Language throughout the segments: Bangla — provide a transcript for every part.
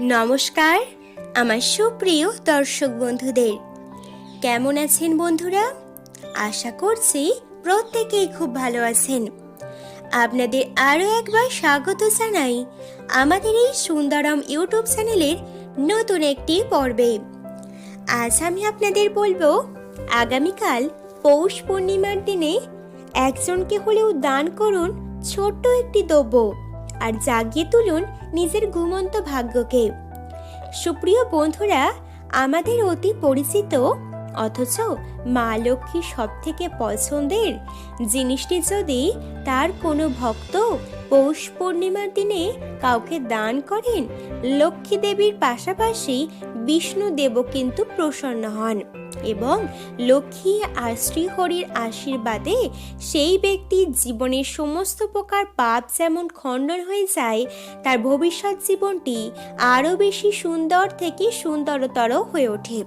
নমস্কার, আমার সুপ্রিয় দর্শক বন্ধুদের। কেমন আছেন বন্ধুরা? আশা করছি প্রত্যেকেই খুব ভালো আছেন। আপনাদের আরও একবার স্বাগত জানাই আমাদের এই সুন্দরম ইউটিউব চ্যানেলের নতুন একটি পর্বে। আজ আমি আপনাদের বলব, আগামীকাল পৌষ পূর্ণিমার দিনে একজনকে হলেও দান করুন ছোট্ট একটি দ্রব্য। আর জাগিয়ে তুলুন নিজের ঘুমন্ত ভাগ্যকে। সুপ্রিয় বন্ধুরা, আমাদের অতি পরিচিত, অথচ মা লক্ষ্মীর সব থেকে পছন্দের জিনিসটি যদি তার কোনো ভক্ত পৌষ পূর্ণিমার দিনে কাউকে দান করেন, লক্ষ্মী দেবীর পাশাপাশি বিষ্ণু দেবও কিন্তু প্রসন্ন হন। এবং লক্ষ্মী আর শ্রীহরির আশীর্বাদে সেই ব্যক্তির জীবনের সমস্ত প্রকার পাপ যেমন খণ্ডন হয়ে যায়, তার ভবিষ্যৎ জীবনটি আরও বেশি সুন্দর থেকে সুন্দরতর হয়ে ওঠে।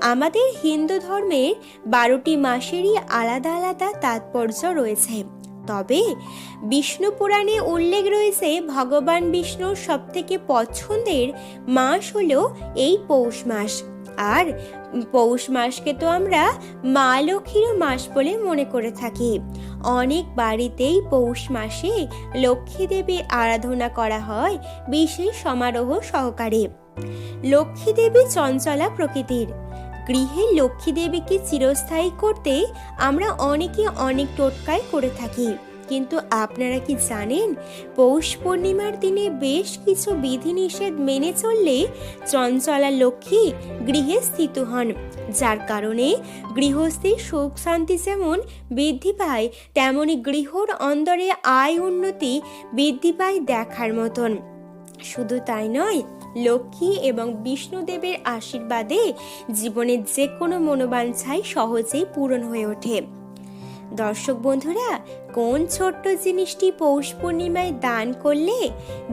আমাদের হিন্দু ধর্মের বারোটি মাসেরই আলাদা আলাদা তাৎপর্য রয়েছে। তবে বিষ্ণু পুরাণে উল্লেখ রয়েছে, ভগবান বিষ্ণুর সবথেকে পছন্দের মাস হলো এই পৌষ মাস। আর পৌষ মাসকে তো আমরা মা লক্ষ্মীর মাস বলে মনে করে থাকি। অনেক বাড়িতেই পৌষ মাসে লক্ষ্মী দেবীর আরাধনা করা হয় বিশেষ সমারোহ সহকারে। লক্ষ্মী দেবী চঞ্চলা প্রকৃতির। গৃহে লক্ষ্মী দেবীকে চিরস্থায়ী করতে আমরা অনেকে অনেক টোটকায় করে থাকি। কিন্তু আপনারা কি জানেন, পৌষ পূর্ণিমার দিনে বেশ কিছু বিধিনিষেধ মেনে চললে চঞ্চলা লক্ষ্মী গৃহে স্থিত হন। যার কারণে গৃহস্থীর সুখ শান্তি যেমন বৃদ্ধি পায়, তেমনি গৃহর অন্দরে আয় উন্নতি বৃদ্ধি পায় দেখার মতন। শুধু তাই নয়, লক্ষ্মী এবং বিষ্ণুদেবের আশীর্বাদে জীবনের যে কোনো মনোবাঞ্ছাই সহজেই পূরণ হয়ে ওঠে। দর্শক বন্ধুরা, কোন ছোট্ট জিনিসটি পৌষ পূর্ণিমায় দান করলে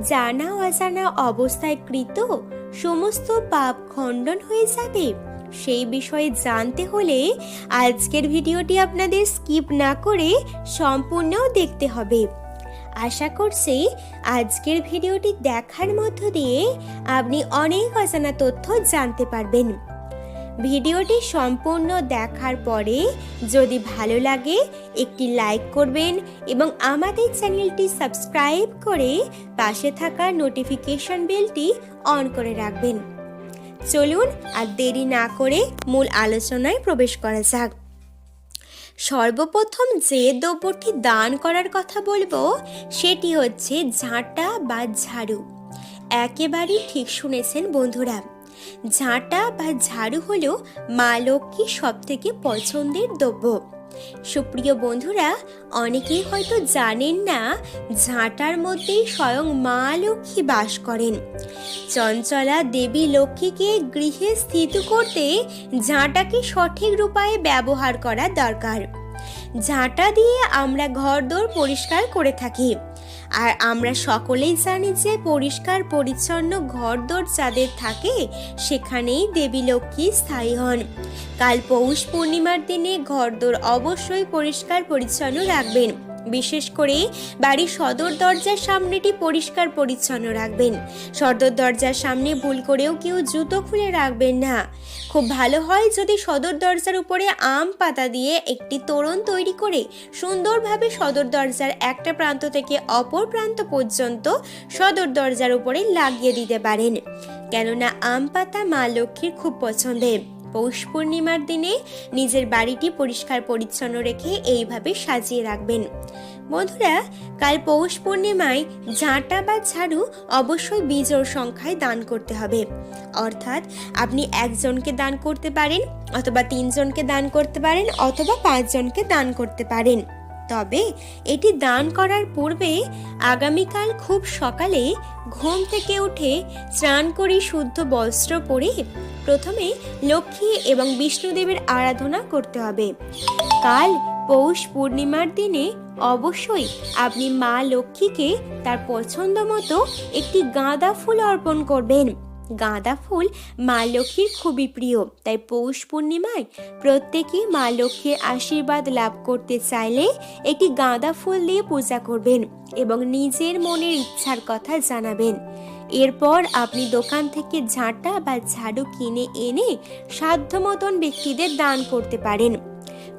জানা অজানা অবস্থায় কৃত সমস্ত পাপ খণ্ডন হয়ে যাবে? সেই বিষয়ে জানতে হলে আজকের ভিডিওটি আপনাদের স্কিপ না করে সম্পূর্ণ দেখতে হবে। আশা করছি আজকের ভিডিওটি দেখার মধ্য দিয়ে আপনি অনেক অজানা তথ্য জানতে পারবেন। ভিডিওটি সম্পূর্ণ দেখার পরে যদি ভালো লাগে, একটি লাইক করবেন এবং আমাদের চ্যানেলটি সাবস্ক্রাইব করে পাশে থাকা নোটিফিকেশন বেলটি অন করে রাখবেন। চলুন আর দেরি না করে মূল আলোচনায় প্রবেশ করা যাক। সর্বপ্রথম যে দ্রব্যটি দান করার কথা বলব, সেটি হচ্ছে ঝাঁটা বা ঝাড়ু। একেবারেই ঠিক শুনেছেন বন্ধুরা। ঝাঁটা বা ঝাড়ু হলো মা লক্ষ্মীর সব থেকে পছন্দের দ্রব্য। সুপ্রিয় বন্ধুরা, অনেকেই হয়তো জানেন না, ঝাঁটার মধ্যেই স্বয়ং মা লক্ষ্মী বাস করেন। চঞ্চলা দেবী লক্ষ্মীকে গৃহে স্থিত করতে ঝাঁটাকে সঠিক রূপায় ব্যবহার করা দরকার। ঝাঁটা দিয়ে আমরা ঘরদোর পরিষ্কার করে থাকি। আর আমরা সকলেই জানি যে পরিষ্কার, পরিচ্ছন্ন ঘরদোর যাদের থাকে, সেখানেই দেবী লক্ষ্মী স্থায়ী হন। কাল পৌষ পূর্ণিমার দিনে ঘরদোর অবশ্যই পরিষ্কার, পরিচ্ছন্ন রাখবেন। বিশেষ করে বাড়ির সদর দরজার সামনেটি পরিষ্কার পরিচ্ছন্ন রাখবেন। সদর দরজার সামনে ভুল করেও কেউ জুতো খুলে রাখবেন না। খুব ভালো হয় যদি সদর দরজার উপরে আম পাতা দিয়ে একটি তোরণ তৈরি করে সুন্দরভাবে সদর দরজার একটা প্রান্ত থেকে অপর প্রান্ত পর্যন্ত সদর দরজার উপরে লাগিয়ে দিতে পারেন। কেননা আম পাতা মা লক্ষ্মীর খুব পছন্দের। পৌষ পূর্ণিমার দিনে নিজের বাড়িটি পরিষ্কার পরিচ্ছন্ন রেখে এইভাবে সাজিয়ে রাখবেন। বন্ধুরা, কাল পৌষ পূর্ণিমায় ঝাঁটা বা ঝাড়ু অবশ্যই বিজোড় সংখ্যায় দান করতে হবে। অর্থাৎ আপনি একজনকে দান করতে পারেন, অথবা তিনজনকে দান করতে পারেন, অথবা পাঁচজনকে দান করতে পারেন। তবে এটি দান করার পূর্বে আগামীকাল খুব সকালে ঘুম থেকে উঠে স্নান করে শুদ্ধ বস্ত্র পরে প্রথমে লক্ষ্মী এবং বিষ্ণুদেবের আরাধনা করতে হবে। কাল পৌষ পূর্ণিমার দিনে অবশ্যই আপনি মা লক্ষ্মীকে তার পছন্দ মতো একটি গাঁদা ফুল অর্পণ করবেন। গাঁদা ফুল মা লক্ষ্মীর খুবই প্রিয়। তাই পৌষ পূর্ণিমায় প্রত্যেকেই মা লক্ষ্মীর আশীর্বাদ লাভ করতে চাইলে একটি গাঁদা ফুল দিয়ে পূজা করবেন এবং নিজের মনের ইচ্ছার কথা জানাবেন। এরপর আপনি দোকান থেকে ঝাঁটা বা ঝাড়ু কিনে এনে সাধ্য মতন ব্যক্তিদের দান করতে পারেন।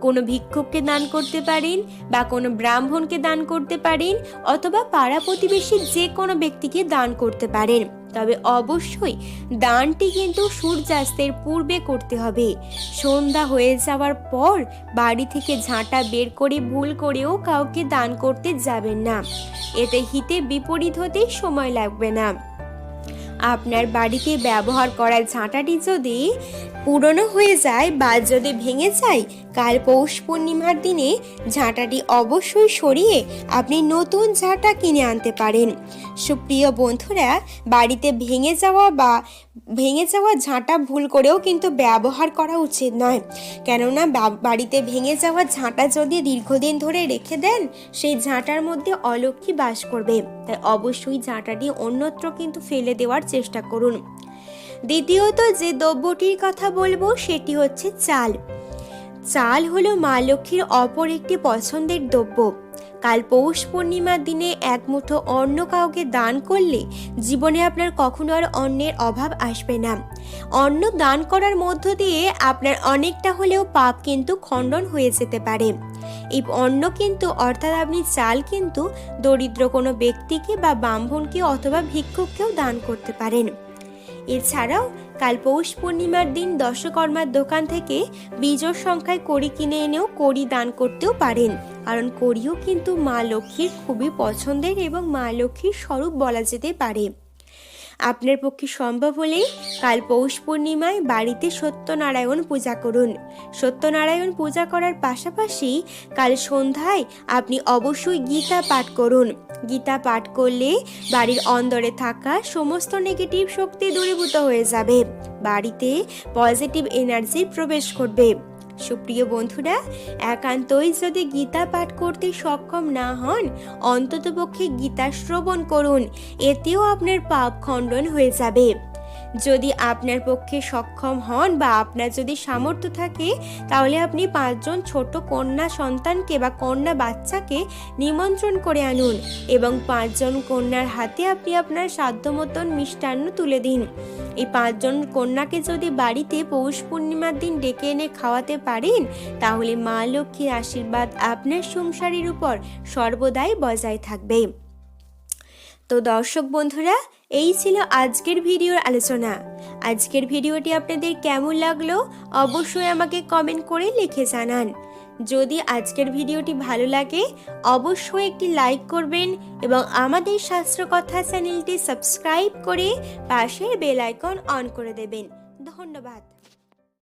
কোনো ভিক্ষুককে দান করতে পারেন বা কোনো ব্রাহ্মণকে দান করতে পারেন অথবা পাড়া প্রতিবেশী যে কোনো ব্যক্তিকে দান করতে পারেন। তবে অবশ্যই দানটি কিন্তু সূর্যাস্তের পূর্বে করতে হবে। সন্ধ্যা হয়ে যাওয়ার পর বাড়ি থেকে ঝাঁটা বের করে ভুল করেও কাউকে দান করতে যাবেন না। এতে হিতে বিপরীত হতেই সময় লাগবে না। আপনার বাড়িতে ব্যবহার করা ঝাঁটাটি যদি পুরনো হয়ে যায় বা যদি ভেঙে যায়, কাল পৌষ পূর্ণিমার দিনে ঝাঁটাটি অবশ্যই সরিয়ে আপনি নতুন ঝাঁটা কিনে আনতে পারেন। সুপ্রিয় বন্ধুরা, বাড়িতে ভেঙে যাওয়া বা ভেঙে যাওয়া ঝাঁটা ভুল করেও কিন্তু ব্যবহার করা উচিত নয়। কেননা বাড়িতে ভেঙে যাওয়া ঝাঁটা যদি দীর্ঘদিন ধরে রেখে দেন, সেই ঝাঁটার মধ্যে অলক্ষী বাস করবে। তাই অবশ্যই ঝাঁটাটি অন্যত্র কিন্তু ফেলে দেওয়ার চেষ্টা করুন। দ্বিতীয়ত যে দ্রব্যটির কথা বলব সেটি হচ্ছে চাল। চাল হলো মা লক্ষ্মীর অপর একটি পছন্দের দ্রব্য। কাল পৌষ পূর্ণিমার দিনে এক মুঠো অন্ন কাউকে দান করলে জীবনে আপনার কখনো আর অন্নের অভাব আসবে না। অন্ন দান করার মধ্য দিয়ে আপনার অনেকটা হলেও পাপ কিন্তু খণ্ডন হয়ে যেতে পারে। এই অন্ন কিন্তু, অর্থাৎ আপনি চাল কিন্তু, দরিদ্র কোনো ব্যক্তিকে বা ব্রাহ্মণকে অথবা ভিক্ষুককেও দান করতে পারেন। এছাড়াও কাল পৌষ পূর্ণিমার দিন দশকর্মার দোকান থেকে বীজর সংখ্যায় কড়ি কিনে এনেও কড়ি দান করতেও পারেন। কারণ কড়িও কিন্তু মা লক্ষ্মীর খুবই পছন্দের এবং মা লক্ষ্মীর স্বরূপ বলা যেতে পারে। আপনার পক্ষে সম্ভব হলে কাল পৌষ পূর্ণিমায় বাড়িতে সত্যনারায়ণ পূজা করুন। সত্যনারায়ণ পূজা করার পাশাপাশি কাল সন্ধ্যায় আপনি অবশ্যই গীতা পাঠ করুন। গীতা পাঠ করলে বাড়ির অন্দরে থাকা সমস্ত নেগেটিভ শক্তি দূরীভূত হয়ে যাবে। বাড়িতে পজিটিভ এনার্জি প্রবেশ করবে। সুপ্রিয় বন্ধুরা, একান্তই যদি গীতা পাঠ করতে সক্ষম না হন, অন্ততপক্ষে গীতা শ্রবণ করুন, এতেও আপনার পাপ খণ্ডন হয়ে যাবে। যদি আপনার পক্ষে সক্ষম হন বা আপনার যদি সামর্থ্য থাকে, তাহলে আপনি পাঁচজন ছোট কন্যা সন্তানকে বা কন্যা বাচ্চাকে নিমন্ত্রণ করে আনুন এবং পাঁচজন কন্যার হাতে আপনি আপনার সাধ্য মতন মিষ্টান্ন তুলে দিন। এই পাঁচজন কন্যাকে যদি বাড়িতে পৌষ পূর্ণিমার দিন ডেকে এনে খাওয়াতে পারেন, তাহলে মা লক্ষ্মীর আশীর্বাদ আপনার সংসারের উপর সর্বদাই বজায় থাকবে। তো দর্শক বন্ধুরা এই ছিল আজকের ভিডিওর আলোচনা। আজকের ভিডিওটি আপনাদের কেমন লাগল অবশ্যই আমাকে কমেন্ট করে লিখে জানান। যদি আজকের ভিডিওটি ভালো লাগে, অবশ্যই একটি লাইক করবেন এবং আমাদের শাস্ত্র কথা চ্যানেলটি সাবস্ক্রাইব করে পাশের বেল আইকন অন করে দেবেন। ধন্যবাদ।